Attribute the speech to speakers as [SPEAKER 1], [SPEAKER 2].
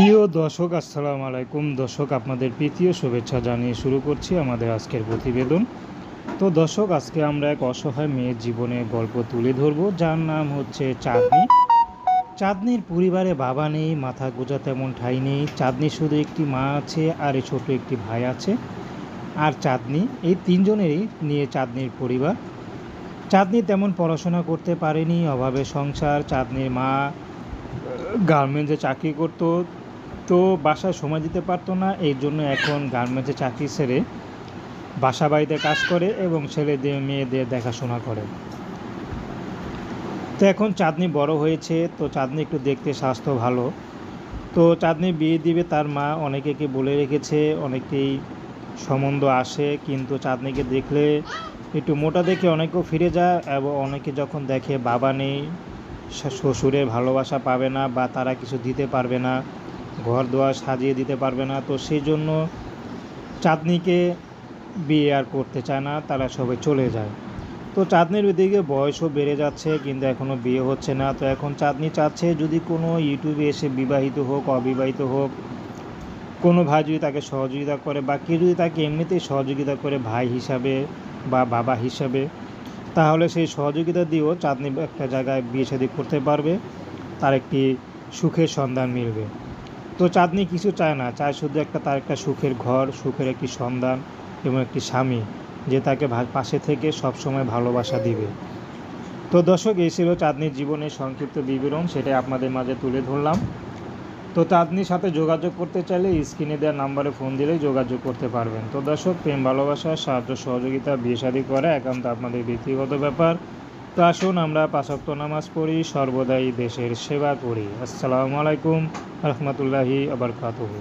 [SPEAKER 1] প্রিয় দর্শক, আসসালামু আলাইকুম। দর্শক, আপনাদের প্রীতীয় শুভেচ্ছা জানিয়ে শুরু করছি আমাদের আজকের প্রতিবেদন। তো দর্শক, আজকে আমরা এক অসহায় মেয়ের জীবনের গল্প তুলে ধরব। যার নাম হচ্ছে চাঁদনি। চাঁদনির পরিবারে বাবা নেই, মাথা গোজা তেমন ঠাঁই নেই। চাঁদনি শুধু একটি মা আছে আর এই ছোট একটি ভাই আছে। আর চাঁদনি, এই তিনজনেরই নিয়ে চাঁদনির পরিবার। চাঁদনি তেমন পড়াশোনা করতে পারেনি, অভাবে সংসার। চাঁদনির মা গার্মেন্টসে চাকরি করতো। তো বাসায় সময় দিতে পারতো না, এই জন্য এখন গার্মেন্টসে চাকরি ছেড়ে বাসা বাড়িতে কাজ করে এবং ছেলেদের, মেয়েদের দেখাশোনা করে। তো এখন চাঁদনি বড় হয়েছে, তো চাঁদনি একটু দেখতে স্বাস্থ্য ভালো। তো চাঁদনি বিয়ে দিবে তার মা অনেকেকে বলে রেখেছে, অনেকেই সম্বন্ধ আসে, কিন্তু চাঁদনিকে দেখলে একটু মোটা দেখে অনেকেও ফিরে যায়, এবং অনেকে যখন দেখে বাবা নেই শ্বশুরের ভালোবাসা পাবে না বা তারা কিছু দিতে পারবে না ঘর দুয়ার সাজিয়ে দিতে পারবে না, তো সেই জন্য চাঁদনিকে বিয়ে আর করতে চায় না, তারা সবাই চলে যায়। তো চাঁদনির দিকে বয়সও বেড়ে যাচ্ছে, কিন্তু এখনও বিয়ে হচ্ছে না। তো এখন চাঁদনি চাচ্ছে যদি কোনো ইউটিউবে এসে বিবাহিত হোক, অবিবাহিত হোক, কোনো ভাই যদি তাকে সহযোগিতা করে বা কেউ যদি তাকে এমনিতেই সহযোগিতা করে ভাই হিসাবে বা বাবা হিসাবে, তাহলে সেই সহযোগিতা দিয়েও চাঁদনি একটা জায়গায় বিয়ে শাদী করতে পারবে। তার একটি সুখের সন্ধান মিলবে। তো চাঁদনি কিছু চায় না, চায় শুধু একটা তার একটা সুখের ঘর, সুখের একটি সন্ধান এবং একটি স্বামী যে তাকে পাশে থেকে সবসময় ভালোবাসা দিবে। তো দর্শক, এই ছিল চাঁদনির জীবনের সংক্ষিপ্ত বিবরণ, সেটাই আপনাদের মাঝে তুলে ধরলাম। তো চাঁদনির সাথে যোগাযোগ করতে চাইলে স্ক্রিনে দেওয়া নাম্বারে ফোন দিলেই যোগাযোগ করতে পারবেন। তো দর্শক, প্রেম, ভালোবাসা, সাহায্য, সহযোগিতা, বিয়ে, শাদী করা একান্ত আপনাদের ব্যক্তিগত ব্যাপার। তো আসুন আমরা পাঁচক্ত নামাজ পড়ি সর্বদাই দেশের সেবা করি। আসসালামু আলাইকুম রহমতুল্লাহি আবরকাতুহু।